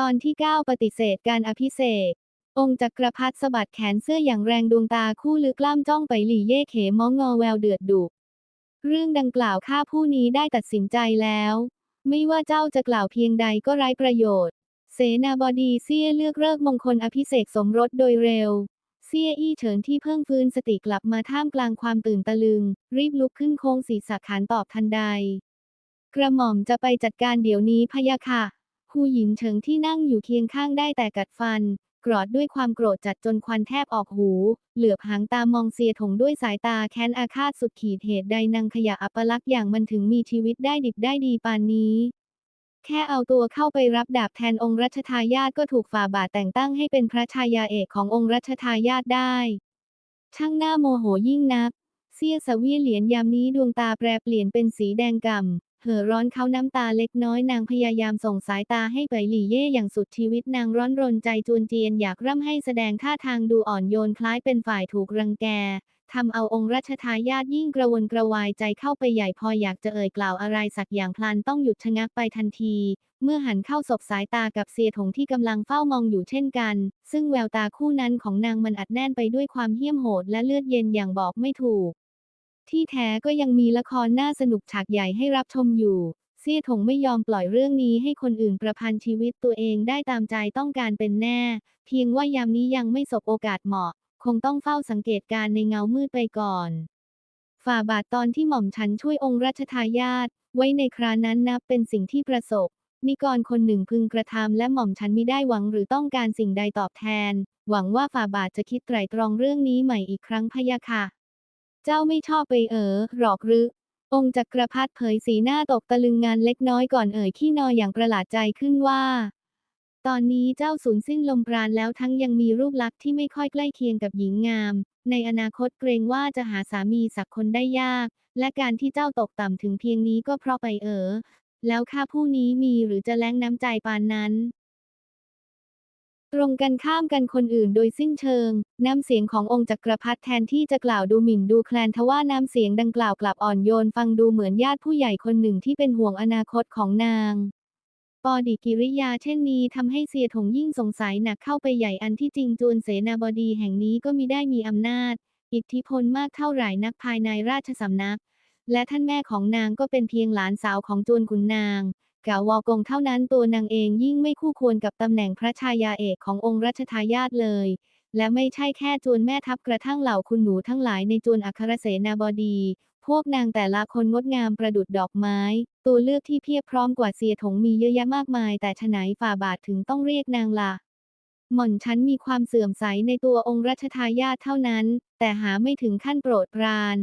ตอนที่ 9 ปฏิเสธการอภิเษกองค์จักรพรรดิสะบัดแขนเสื้ออย่างแรงดวงตาคู่ลึกล้ามจ้องไปหลี่เย่เขมองงอแววเดือดดุเรื่องดังกล่าวข้าผู้นี้ได้ตัดสินใจแล้ว ไม่ว่าเจ้าจะกล่าวเพียงใดก็ไร้ประโยชน์ เสนาบดีเซี่ยเลือกเลิกมงคลอภิเษกสมรสโดยเร็ว เซี่ยอี้เฉินที่เพิ่งฟื้นสติกลับมาท่ามกลางความตื่นตะลึง รีบลุกขึ้นโค้งศีรษะขานตอบทันใด กระหม่อมจะไปจัดการเดี๋ยวนี้พะยะค่ะ ฮูหยินเฉิงที่นั่งอยู่เคียงข้างได้แต่กัดฟัน กรอดด้วยความโกรธจัดจนควันแทบออกหู เหลือบหางตามองเสียถงด้วยสายตาแค้นอาฆาตสุดขีดเหตุใดนางขยะอัปลักษณ์อย่างมันถึงมีชีวิตได้ดิบได้ดีปานนี้ แค่เอาตัวเข้าไปรับดาบแทนองค์รัชทายาทก็ถูกฝ่าบาทแต่งตั้งให้เป็นพระชายาเอกขององค์รัชทายาทได้ ช่างหน้าโมโหยิ่งนักเสี้ยสวีเหรียญยามนี้ดวงตาแปรเปลี่ยนเป็นสีแดงก่ำ เห่อร้อนเขาน้ำตาเล็กน้อยนางพยายามส่งสายตาให้ไปหลี่เย่อย่างสุดชีวิตนางร้อนรนใจจวนเจียนอยากร่ำให้แสดงท่าทางดูอ่อนโยนคล้ายเป็นฝ่ายถูกรังแกทำเอาองค์รัชทายาทยิ่งกระวนกระวายใจเข้าไปใหญ่พออยากจะเอ่ยกล่าวอะไรสักอย่างพลันต้องหยุดชะงักไปทันที เมื่อหันเข้าสบสายตากับเสียถงที่กำลังเฝ้ามองอยู่เช่นกัน ซึ่งแววตาคู่นั้นของนางมันอัดแน่นไปด้วยความเหี้ยมโหดและเลือดเย็นอย่างบอกไม่ถูก ที่แท้ก็ยังมีละครน่าสนุกฉากใหญ่ให้รับชมอยู่เสี่ยถงไม่ยอมปล่อยเรื่องนี้ให้คนอื่นประพันธ์ชีวิตตัวเองได้ตามใจต้องการเป็นแน่ เพียงว่ายามนี้ยังไม่สบโอกาสเหมาะ คงต้องเฝ้าสังเกตการณ์ในเงามืดไปก่อน ฝ่าบาทตอนที่หม่อมฉันช่วยองค์รัชทายาทไว้ในครานั้นนับเป็นสิ่งที่ประสบนิกรคนหนึ่งพึงกระทำและหม่อมฉันมิได้หวังหรือต้องการสิ่งใดตอบแทน หวังว่าฝ่าบาทจะคิดไตร่ตรองเรื่องนี้ใหม่อีกครั้งพะยะค่ะ เจ้าไม่ชอบไปเอ๋อหรอกหรือ องค์จักรพรรดิเผยสีหน้าตกตะลึงงานเล็กน้อยก่อนเอ่ยขี้นออย่างประหลาดใจขึ้นว่า ตอนนี้เจ้าสูญสิ้นลมปราณแล้วทั้งยังมีรูปลักษณ์ที่ไม่ค่อยใกล้เคียงกับหญิงงาม ในอนาคตเกรงว่าจะหาสามีสักคนได้ยาก และการที่เจ้าตกต่ำถึงเพียงนี้ก็เพราะไปเอ๋อแล้วข้าผู้นี้มีหรือจะแล้งน้ำใจปานนั้น รงกันข้ามกันคนอื่นโดยสิ้นเชิง น้ำเสียงขององค์จักรพรรดิแทนที่จะกล่าวดูหมิ่นดูแคลนทว่าน้ำเสียงดังกล่าวกลับอ่อนโยนฟังดูเหมือนญาติผู้ใหญ่คนหนึ่งที่เป็นห่วงอนาคตของนาง ปอดีกิริยาเช่นนี้ทำให้เสียถงยิ่งสงสัยหนักเข้าไปใหญ่อันที่จริงจวนเสนาบดีแห่งนี้ก็มิได้มีอำนาจ อิทธิพลมากเท่าไหร่นักภายในราชสำนัก และท่านแม่ของนางก็เป็นเพียงหลานสาวของจวนขุนนาง กาวอกงเท่านั้นตัวนางเองยิ่งไม่คู่ควรกับตำแหน่งพระชายาเอกขององค์รัชทายาทเลย และไม่ใช่แค่จวนแม่ทัพกระทั่งเหล่าคุณหนูทั้งหลายในจวนอัครเสนาบดี พวกนางแต่ละคนงดงามประดุดดอกไม้ ตัวเลือกที่เพียบพร้อมกว่าเสียถงมีเยอะแยะมากมาย แต่ฉไหนฝ่าบาทถึงต้องเรียกนางละ่ะหม่อนฉันมีความเสื่อมใสในตัวองค์รัชทายาทเท่านั้น แต่หาไม่ถึงขั้นโปรดปราน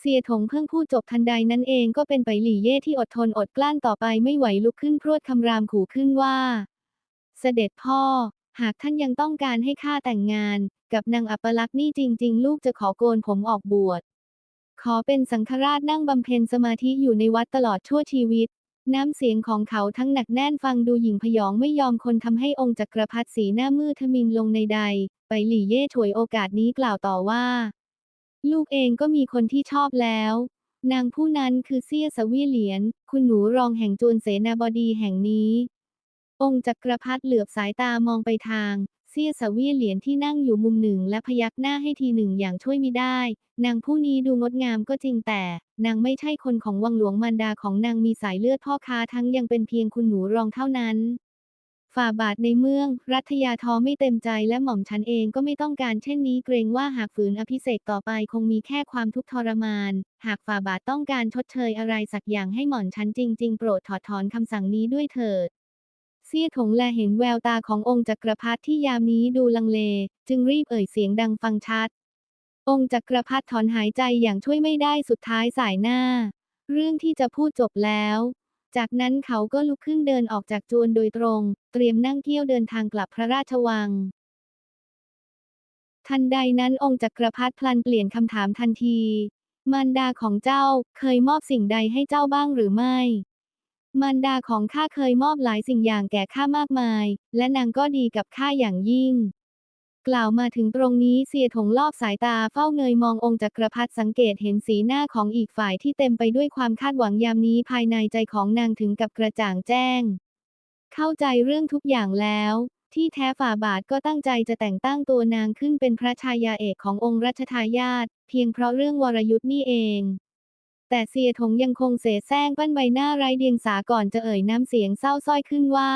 เสียถงเพิ่งพูดจบทันใดนั้นเองก็เป็นไปหลี่เย่ที่อดทนอดกลั้นต่อไปไม่ไหวลุกขึ้นพรวดคำรามขู่ขึ้นว่า เสด็จพ่อ หากท่านยังต้องการให้ข้าแต่งงาน กับนางอัปลักษณ์นี่จริง ๆ ลูกจะขอโกนผมออกบวช ขอเป็นสังฆราชนั่งบำเพ็ญสมาธิอยู่ในวัดตลอดชั่วชีวิต น้ำเสียงของเขาทั้งหนักแน่นฟังดูหยิ่งพยองไม่ยอมคนทำให้องค์จักรพรรดิสีหน้ามืดทมินลงในใด ไปหลี่เย่ฉวยโอกาสนี้กล่าวต่อว่า ลูกเองก็มีคนที่ชอบแล้ว นางผู้นั้นคือเซียสวีเหลียน คุณหนูรองแห่งจวนเสนาบดีแห่งนี้ องค์จักรพรรดิเหลือบสายตามองไปทาง เซียสวีเหลียนที่นั่งอยู่มุมหนึ่งและพยักหน้าให้ทีหนึ่งอย่างช่วยมิได้ นางผู้นี้ดูงดงามก็จริงแต่ นางไม่ใช่คนของวังหลวงมันดาของนางมีสายเลือดพ่อค้าทั้งยังเป็นเพียงคุณหนูรองเท่านั้น ฝ่าบาทในเมือง รัฐยาทอไม่เต็มใจและหม่อมฉันเองก็ไม่ต้องการเช่นนี้เกรงว่าหากฝืนอภิเษกต่อไปคงมีแค่ความทุกข์ทรมาน หากฝ่าบาทต้องการชดเชยอะไรสักอย่างให้หม่อมฉันจริง ๆ โปรดถอดถอนคำสั่งนี้ด้วยเถิดเซี่ยถงแลเห็นแววตาขององค์จักรพรรดิที่ยามนี้ดูลังเล จึงรีบเอ่ยเสียงดังฟังชัด องค์จักรพรรดิถอนหายใจอย่างช่วยไม่ได้สุดท้ายสายหน้า เรื่องที่จะพูดจบแล้ว จากนั้นเขาก็ลุกขึ้นเดินออกจากจวนโดยตรง เตรียมนั่งเที่ยวเดินทางกลับพระราชวัง ทันใดนั้นองค์จักรพรรดิพลันเปลี่ยนคำถามทันที มารดาของเจ้าเคยมอบสิ่งใดให้เจ้าบ้างหรือไม่ มารดาของข้าเคยมอบหลายสิ่งอย่างแก่ข้ามากมาย และนางก็ดีกับข้าอย่างยิ่ง กล่าวมาถึงตรงนี้เสียถงลอบสายตาเฝ้าเงยมององค์จักรพรรดิสังเกตเห็นสีหน้าของอีกฝ่ายที่เต็มไปด้วยความคาดหวังยามนี้ภายในใจของนางถึงกับกระจ่างแจ้ง เข้าใจเรื่องทุกอย่างแล้ว ที่แท้ฝ่าบาทก็ตั้งใจจะแต่งตั้งตัวนางขึ้นเป็นพระชายาเอกขององค์รัชทายาทเพียงเพราะเรื่องวรยุทธ์นี่เอง แต่เสียถงยังคงเสแสร้งปั้นใบหน้าไร้เดียงสาก่อนจะเอ่ยน้ำเสียงเศร้าส้อยขึ้นว่า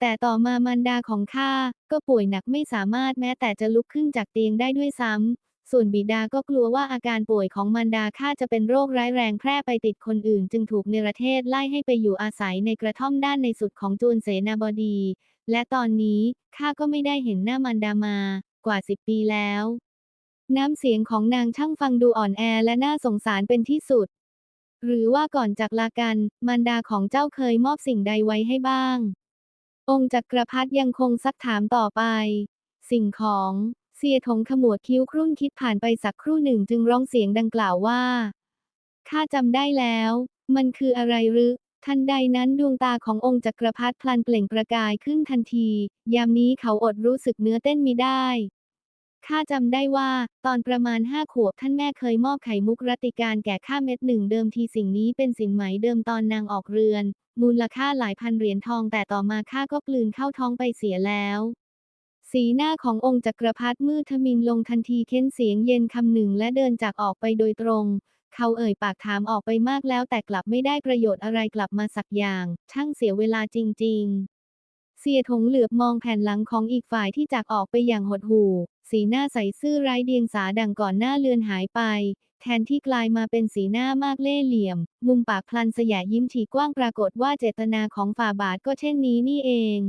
แต่ต่อมามารดาของข้าก็ป่วยหนักไม่สามารถแม้แต่จะลุกขึ้นจากเตียงได้ด้วยซ้ำ ส่วนบิดาก็กลัวว่าอาการป่วยของมารดาข้าจะเป็นโรคร้ายแรงแพร่ไปติดคนอื่น จึงถูกเนรเทศไล่ให้ไปอยู่อาศัยในกระท่อมด้านในสุดของจูนเสนาบดี และตอนนี้ข้าก็ไม่ได้เห็นหน้ามารดามากว่าสิบปีแล้ว น้ำเสียงของนางช่างฟังดูอ่อนแอและน่าสงสารเป็นที่สุด หรือว่าก่อนจากลากันมารดาของเจ้าเคยมอบสิ่งใดไว้ให้บ้าง องค์จักรพรรดิยังคงซักถามต่อไป สิ่งของเสียถงขมวดคิ้วครุ่นคิดผ่านไปสักครู่หนึ่งจึงร้องเสียงดังกล่าวว่า ข้าจำได้แล้ว มันคืออะไรหรือ ทันใดนั้นดวงตาขององค์จักรพรรดิพลันเปล่งประกายขึ้นทันที ยามนี้เขาอดรู้สึกเนื้อเต้นมิได้ ข้าจำได้ว่า ตอนประมาณห้าขวบท่านแม่เคยมอบไข่มุกรัติการแก่ข้าเม็ดหนึ่งเดิมทีสิ่งนี้เป็นสินไหมเดิมตอนนางออกเรือน มูลค่าหลายพันเหรียญทองแต่ต่อมาข้าก็กลืนเข้าท้องไปเสียแล้ว สีหน้าขององค์จักรพรรดิมืดทมินลงทันทีเค้นเสียงเย็นคำหนึ่งและเดินจากออกไปโดยตรง เขาเอ่ยปากถามออกไปมากแล้วแต่กลับไม่ได้ประโยชน์อะไรกลับมาสักอย่าง ช่างเสียเวลาจริง ๆ เสียถงเหลือบมองแผ่นหลังของอีกฝ่ายที่จากออกไปอย่างหดหู่ สีหน้าใสซื่อไร้เดียงสาดังก่อนหน้าเลือนหายไป แทนที่กลายมาเป็นสีหน้ามากเล่ห์เหลี่ยม มุมปากพลันสยะยิ้มฉีกว้างปรากฏว่าเจตนาของฝ่าบาทก็เช่นนี้นี่เอง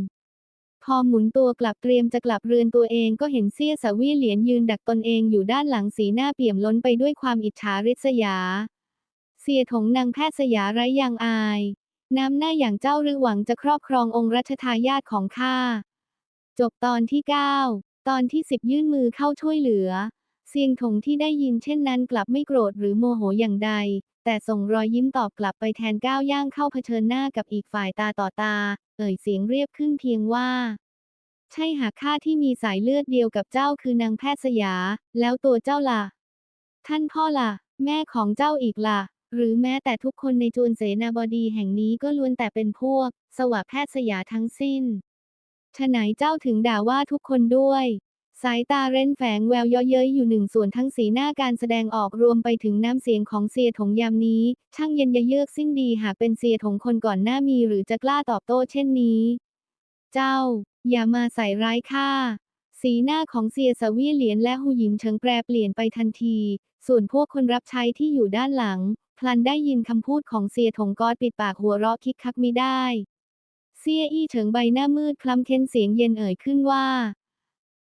พอหมุนตัวกลับเตรียมจะกลับเรือนตัวเองก็เห็นเสี้ยสวีเหลียนยืนดักตนเองอยู่ด้านหลังสีหน้าเปี่ยมล้นไปด้วยความอิจฉาริษยา เสียถงนางแพทย์สยาไร้ยางอาย น้ำหน้าอย่างเจ้าหรือหวังจะครอบครององค์รัชทายาทของข้าจบตอนที่ 9 ตอนที่ 10 ยื่นมือเข้าช่วยเหลือ เสียงถงที่ได้ยินเช่นนั้นกลับไม่โกรธหรือโมโหอย่างใด แต่ส่งรอยยิ้มตอบกลับไปแทนก้าวย่างเข้าเผชิญหน้ากับอีกฝ่ายตาต่อตา เอ่ยเสียงเรียบขึ้นเพียงว่า ใช่หากข้าที่มีสายเลือดเดียวกับเจ้าคือนางแพทย์สยา แล้วตัวเจ้าล่ะ ท่านพ่อล่ะ แม่ของเจ้าอีกล่ะ หรือแม้แต่ทุกคนในจวนเสนาบดีแห่งนี้ก็ล้วนแต่เป็นพวก สวะแพทย์สยาทั้งสิ้นฉะไหนเจ้าถึงด่าว่าทุกคนด้วย สายตาเร้นแฝงแววเย่อเย้ยอยู่หนึ่งส่วนทั้งสีหน้าการแสดงออกรวมไปถึงน้ำเสียงของเสียถงยามนี้ ช่างเย็นยะเยือกสิ้นดีหากเป็นเสียถงคนก่อนหน้ามีหรือจะกล้าตอบโต้เช่นนี้ เจ้า อย่ามาใส่ร้ายข้าสีหน้าของเสียสวีเหลียนและหูหยินเฉิงแปรเปลี่ยนไปทันที ส่วนพวกคนรับใช้ที่อยู่ด้านหลัง พลันได้ยินคำพูดของเสียถงกอดปิดปากหัวเราะคิกคักมิได้ เสียอี้เฉิงใบหน้ามืดคล้ำเค้นเสียงเย็นเอ่ยขึ้นว่า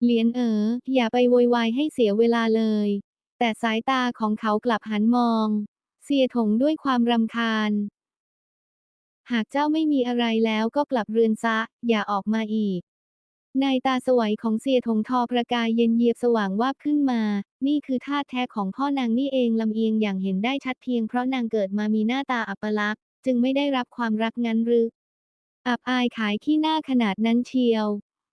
เหลียนเอ๋ออย่าไปโวยวายให้เสียเวลาเลย แต่สายตาของเขากลับหันมอง เสียถงด้วยความรำคาญ หากเจ้าไม่มีอะไรแล้วก็กลับเรือนซะ อย่าออกมาอีก ในตาสวยของเสียถงทอประกายเย็นเยียบสว่างวาบขึ้นมา นี่คือท่าแท้ของพ่อนางนี่เองลำเอียงอย่างเห็นได้ชัดเพียงเพราะนางเกิดมามีหน้าตาอัปลักษณ์จึงไม่ได้รับความรักงั้นหรือ อับอายขายขี้หน้าขนาดนั้นเชียว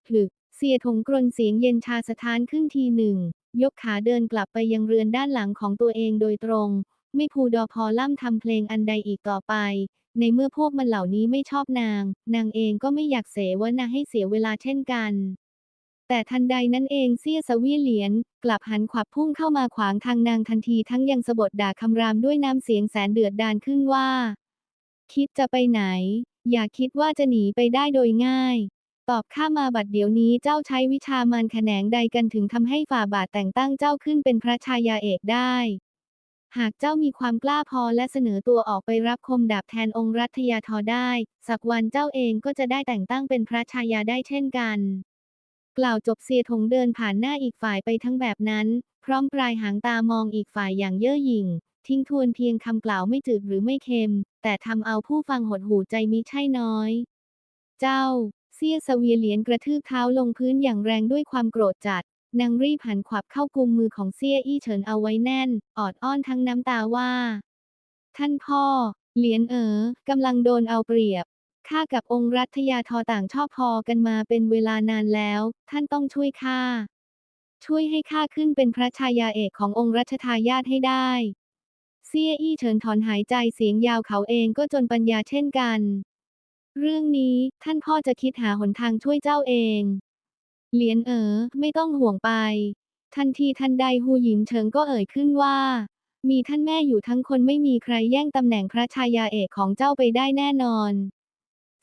ผลึก เสียถงกรนเสียงเย็นชาสะท้านขึ้นทีหนึ่ง ยกขาเดินกลับไปยังเรือนด้านหลังของตัวเองโดยตรง ไม่พูดอพอล่ำทำเพลงอันใดอีกต่อไป ในเมื่อพวกมันเหล่านี้ไม่ชอบนาง นางเองก็ไม่อยากเสวนาให้เสียเวลาเช่นกัน แต่ทันใดนั้นเองเสี้ยสวีเหลียน กลับหันขวับพุ่งเข้ามาขวางทางนางทันทีทั้งยังสะบดด่าคำรามด้วยน้ำเสียงแสนเดือดดาลขึ้นว่า คิดจะไปไหน อย่าคิดว่าจะหนีไปได้โดยง่าย ตอบข้ามาบัดเดี๋ยวนี้เจ้าใช้วิชามารแขนงใดกันถึงทำให้ฝ่าบาทแต่งตั้งเจ้าขึ้นเป็นพระชายาเอกได้ หากเจ้ามีความกล้าพอและเสนอตัวออกไปรับคมดาบแทนองค์รัฐยาทอได้ สักวันเจ้าเองก็จะได้แต่งตั้งเป็นพระชายาได้เช่นกัน กล่าวจบเสียถงเดินผ่านหน้าอีกฝ่ายไปทั้งแบบนั้น พร้อมปลายหางตามองอีกฝ่ายอย่างเย่อหยิ่งทิ้งทวนเพียงคำกล่าวไม่จืดหรือไม่เค็ม แต่ทำเอาผู้ฟังหดหูใจมิใช่น้อย เจ้า เสี้ยสเวียเหลียนกระทืบเท้าลงพื้นอย่างแรงด้วยความโกรธจัด นางรีบหันขวับเข้ากุมมือของเสี้ยอี้เฉินเอาไว้แน่น ออดอ้อนทั้งน้ำตาว่า ท่านพ่อ เหลียนเอ๋อกำลังโดนเอาเปรียบข้ากับองค์รัฐยาทอต่างชอบพอกันมาเป็นเวลานานแล้ว ท่านต้องช่วยข้า ช่วยให้ข้าขึ้นเป็นพระชายาเอกขององค์รัชทายาทให้ได้ เซี่ยอี้เฉินถอนหายใจเสียงยาวเขาเองก็จนปัญญาเช่นกัน เรื่องนี้ท่านพ่อจะคิดหาหนทางช่วยเจ้าเอง เหลียนเอ๋อไม่ต้องห่วงไป ทันทีทันใดฮูหยินเฉิงก็เอ่ยขึ้นว่า มีท่านแม่อยู่ทั้งคนไม่มีใครแย่งตำแหน่งพระชายาเอกของเจ้าไปได้แน่นอน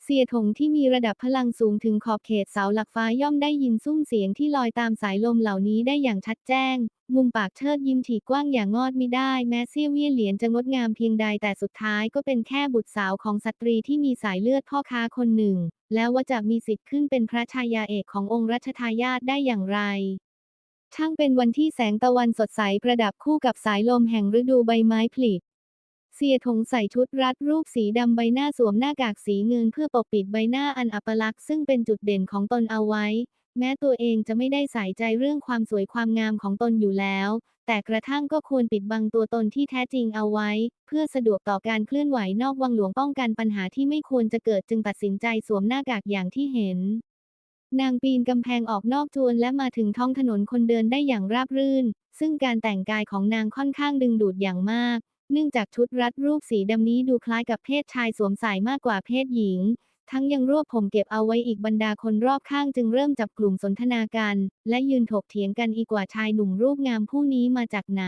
เสียถงที่มีระดับพลังสูงถึงขอบเขตเสาหลักฟ้าย่อมได้ยินซุ้มเสียงที่ลอยตามสายลมเหล่านี้ได้อย่างชัดแจ้ง มุมปากเชิดยิ้มถี่กว้างอย่างงอดมิได้ แม้เซี่ยวเวี่ยเหลียนจะงดงามเพียงใดแต่สุดท้ายก็เป็นแค่บุตรสาวของสตรีที่มีสายเลือดพ่อค้าคนหนึ่ง แล้วว่าจะมีสิทธิ์ขึ้นเป็นพระชายาเอกขององค์รัชทายาทได้อย่างไรช่างเป็นวันที่แสงตะวันสดใสประดับคู่กับสายลมแห่งฤดูใบไม้ผลิ เสียถงใส่ชุดรัดรูปสีดำใบหน้าสวมหน้ากากสีเงินเพื่อปกปิดใบหน้าอันอัปลักษณ์ซึ่งเป็นจุดเด่นของตนเอาไว้ แม้ตัวเองจะไม่ได้ใส่ใจเรื่องความสวยความงามของตนอยู่แล้ว แต่กระทั่งก็ควรปิดบังตัวตนที่แท้จริงเอาไว้ เพื่อสะดวกต่อการเคลื่อนไหวนอกวังหลวงป้องกันปัญหาที่ไม่ควรจะเกิดจึงตัดสินใจสวมหน้ากากอย่างที่เห็น นางปีนกำแพงออกนอกจวนและมาถึงท้องถนนคนเดินได้อย่างราบรื่น ซึ่งการแต่งกายของนางค่อนข้างดึงดูดอย่างมาก เนื่องจากชุดรัดรูปสีดำนี้ดูคล้ายกับเพศชายสวมใส่มากกว่าเพศหญิง ทั้งยังรวบผมเก็บเอาไว้อีกบรรดาคนรอบข้างจึงเริ่มจับกลุ่มสนทนากัน และยืนถกเถียงกันอีกว่าชายหนุ่มรูปงามผู้นี้มาจากไหน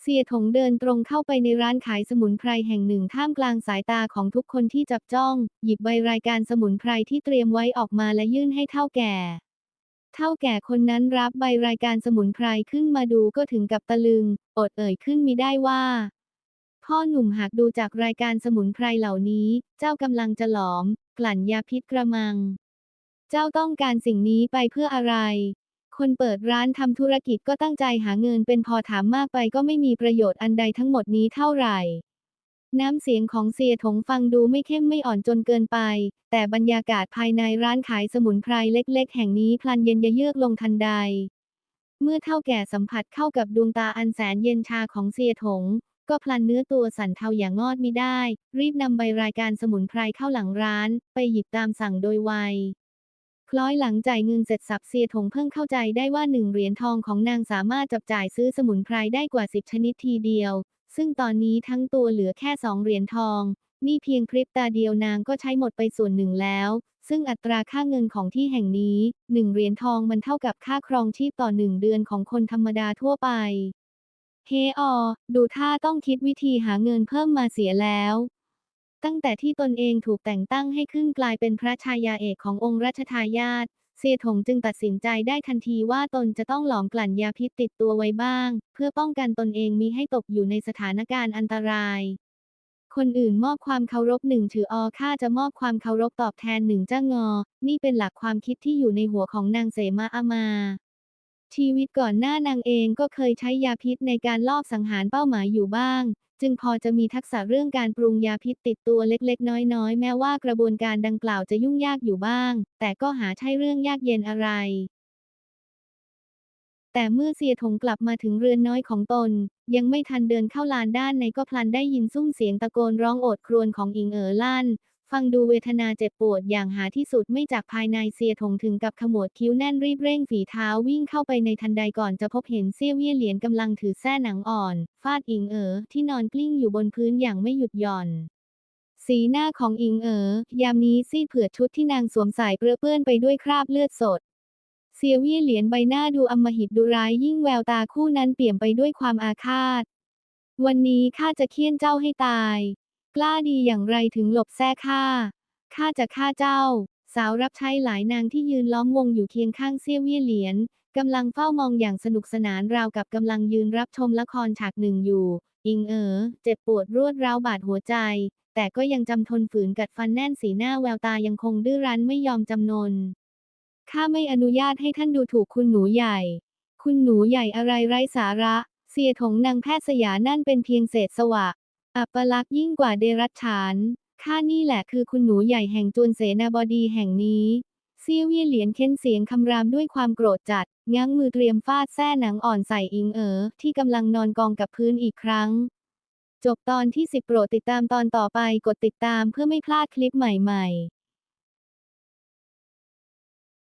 เสียถงเดินตรงเข้าไปในร้านขายสมุนไพรแห่งหนึ่งท่ามกลางสายตาของทุกคนที่จับจ้อง หยิบใบรายการสมุนไพรที่เตรียมไว้ออกมาและยื่นให้เท่าแก่ เท่าแก่คนนั้นรับใบรายการสมุนไพรขึ้นมาดูก็ถึงกับตะลึง อดเอ่ยขึ้นมิได้ว่า พ่อหนุ่มหากดูจากรายการสมุนไพรเหล่านี้ เจ้ากำลังจะหลอม กลั่นยาพิษกระมัง เจ้าต้องการสิ่งนี้ไปเพื่ออะไร คนเปิดร้านทำธุรกิจก็ตั้งใจหาเงินเป็นพอถามมากไปก็ไม่มีประโยชน์อันใดทั้งหมดนี้เท่าไหร่ น้ำเสียงของเสียถงฟังดูไม่เข้มไม่อ่อนจนเกินไป แต่บรรยากาศภายในร้านขายสมุนไพรเล็กๆ แห่งนี้พลันเย็นยะเยือกลงทันใด เมื่อเท่าแก่สัมผัสเข้ากับดวงตาอันแสนเย็นชาของเสียถง ก็พลันเนื้อตัวสั่นเทาอย่างงอดมิได้ รีบนำใบรายการสมุนไพรเข้าหลังร้าน ไปหยิบตามสั่งโดยไวคล้อยหลังจ่ายเงินเสร็จสับเสียถงเพิ่งเข้าใจได้ว่าหนึ่งเหรียญทองของนางสามารถจับจ่ายซื้อสมุนไพรได้กว่าสิบชนิดทีเดียว ซึ่งตอนนี้ทั้งตัวเหลือแค่สองเหรียญทอง นี่เพียงพริบตาเดียวนางก็ใช้หมดไปส่วนหนึ่งแล้ว ซึ่งอัตราค่าเงินของที่แห่งนี้หนึ่งเหรียญทองมันเท่ากับค่าครองชีพต่อหนึ่งเดือนของคนธรรมดาทั่วไป เฮออ ดูท่าต้องคิดวิธีหาเงินเพิ่มมาเสียแล้ว ตั้งแต่ที่ตนเองถูกแต่งตั้งให้ขึ้นกลายเป็นพระชายาเอกขององค์รัชทายาท เสียถงจึงตัดสินใจได้ทันทีว่าตนจะต้องหลอมกลั่นยาพิษติดตัวไว้บ้าง เพื่อป้องกันตนเองมิให้ตกอยู่ในสถานการณ์อันตราย คนอื่นมอบความเคารพหนึ่งถืออข้าจะมอบความเคารพตอบแทนหนึ่งจ้างอ นี่เป็นหลักความคิดที่อยู่ในหัวของนางเสมาอามา ชีวิตก่อนหน้านางเองก็เคยใช้ยาพิษในการลอบสังหารเป้าหมายอยู่บ้าง จึงพอจะมีทักษะเรื่องการปรุงยาพิษติดตัวเล็กๆ น้อยๆ แม้ว่ากระบวนการดังกล่าวจะยุ่งยากอยู่บ้าง แต่ก็หาใช่เรื่องยากเย็นอะไร แต่เมื่อเสียถงกลับมาถึงเรือนน้อยของตน ยังไม่ทันเดินเข้าลานด้านในก็พลันได้ยินซุ้มเสียงตะโกนร้องโอดครวญของอิงเอ๋อลั่น ฟังดูเวทนาเจ็บปวดอย่างหาที่สุดไม่จากภายในเสียถงถึงกับขมวดคิ้วแน่นรีบเร่งฝีเท้าวิ่งเข้าไปในทันใดก่อนจะพบเห็นเซี่ยวเวี่ยเหรียญกำลังถือแส้หนังอ่อน ฟาดอิงเอ๋อที่นอนกลิ้งอยู่บนพื้นอย่างไม่หยุดหย่อนสีหน้าของอิงเอ๋อยามนี้ซีดเผือดชุดที่นางสวมใส่เปื้อเปื้อนไปด้วยคราบเลือดสด เซียเวี่ยเหรียญใบหน้าดูอำมหิตดูร้ายยิ่งแววตาคู่นั้นเปี่ยมไปด้วยความอาฆาต วันนี้ข้าจะเคี่ยนเจ้าให้ตาย กล้าดีอย่างไรถึงหลบแท้ข้า ข้าจะฆ่าเจ้า สาวรับใช้หลายนางที่ยืนล้อมวงอยู่เคียงข้างเซี่ยเวี่ยเหรียญกำลังเฝ้ามองอย่างสนุกสนานราวกับกำลังยืนรับชมละครฉากหนึ่งอยู่ อิงเอ๋อเจ็บปวดรวดร้าวบาดหัวใจ แต่ก็ยังจำทนฝืนกัดฟันแน่นสีหน้าแววตายังคงดื้อรั้นไม่ยอมจำนน ข้าไม่อนุญาตให้ท่านดูถูกคุณหนูใหญ่ คุณหนูใหญ่อะไรไร้สาระ เสียถงนางแพทย์สยานั่นเป็นเพียงเศษสวะ อัปลักษณ์ยิ่งกว่าเดรัจฉาน ข้านี่แหละคือคุณหนูใหญ่แห่งจวนเสนาบดีแห่งนี้เซียวเวี่ยเหลียนเค้นเสียงคำรามด้วยความโกรธจัด ง้างมือเตรียมฟาดแส้หนังอ่อนใส่อิงเอ๋อที่กำลังนอนกองกับพื้นอีกครั้ง จบตอนที่ 10 โปรดติดตามตอนต่อไปกดติดตามเพื่อไม่พลาดคลิปใหม่ๆ